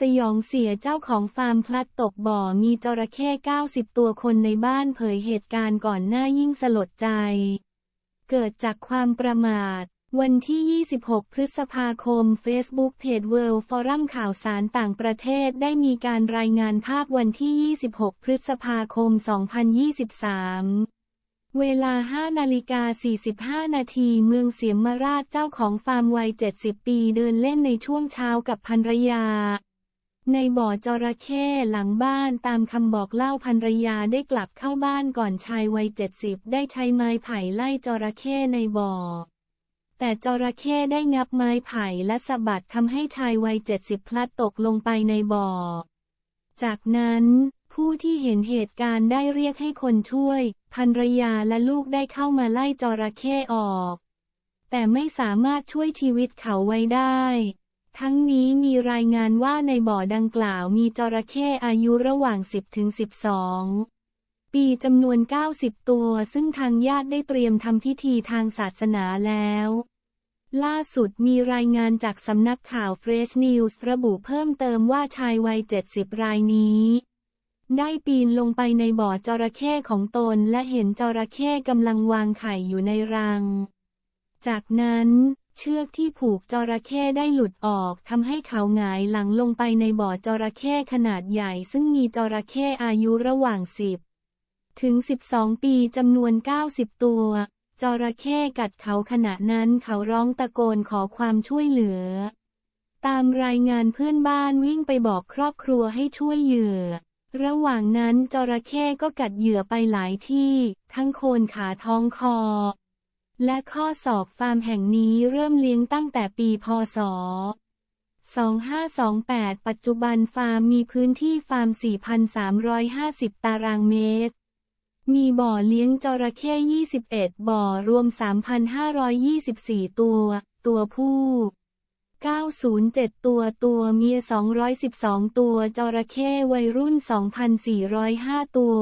สยองเสียเจ้าของฟาร์มพลัดตกบ่อมีจระเข้ 90 ตัวคนในบ้านเผยเหตุการณ์ก่อนหน้ายิ่งสลดใจ เกิดจากความประมาท วันที่ 26 พฤษภาคม Facebook เพจ World Forum ข่าวสารต่างประเทศได้มีการรายงานภาพวันที่ 26 พฤษภาคม 2023เวลา 5 นาฬิกา 45 นาที เมืองเสียมราชเจ้าของฟาร์มวัย 70 ปีเดินเล่นในช่วงเช้ากับภรรยา ในบ่อจระเข้หลังบ้านตามคำบอกเล่าภรรยาได้กลับเข้าบ้านก่อนชายวัย70ได้ใช้ไม้ไผ่ไล่จระเข้ในบ่อ แต่จระเข้ได้งับไม้ไผ่และสะบัดทำให้ชายวัย70พลัดตกลงไปในบ่อ จากนั้นผู้ที่เห็นเหตุการณ์ได้เรียกให้คนช่วย ภรรยาและลูกได้เข้ามาไล่จระเข้ออก แต่ไม่สามารถช่วยชีวิตเขาไว้ได้ ทั้งนี้มีรายงานว่าในบ่อดังกล่าวมีจระเข้อายุระหว่าง 10ถึง12 ปีจำนวน 90 ตัว ซึ่งทางญาติได้เตรียมทำพิธีทางศาสนาแล้ว ล่าสุดมีรายงานจากสำนักข่าว Fresh News ระบุเพิ่มเติมว่าชายวัย 70 รายนี้ ได้ปีนลงไปในบ่อจระเข้ของตนและเห็นจระเข้กำลังวางไข่อยู่ในรัง จากนั้น เชือกที่ผูกจระเข้ได้หลุดออกทำให้เขาหงายหลังลงไปในบ่อจระเข้ขนาดใหญ่ ซึ่งมีจระเข้อายุระหว่าง 10 ถึง 12 ปีจำนวน 90 ตัว จระเข้กัดเขาขณะนั้นเขาร้องตะโกนขอความช่วยเหลือ ตามรายงานเพื่อนบ้านวิ่งไปบอกครอบครัวให้ช่วยเหยื่อ ระหว่างนั้นจระเข้ก็กัดเหยื่อไปหลายที่ ทั้งโคนขาท้องคอ และข้อศอกฟาร์มแห่งนี้เริ่มเลี้ยงตั้งแต่ปีพศ 2528 ปัจจุบันฟาร์มมีพื้นที่ฟาร์ม 4,350 ตารางเมตร มีบ่อเลี้ยงจระเข้21 บ่อรวม 3,524 ตัว ตัวผู้ 907 ตัว ตัวเมีย 212 ตัว จระเข้วัยรุ่น 2,405 ตัว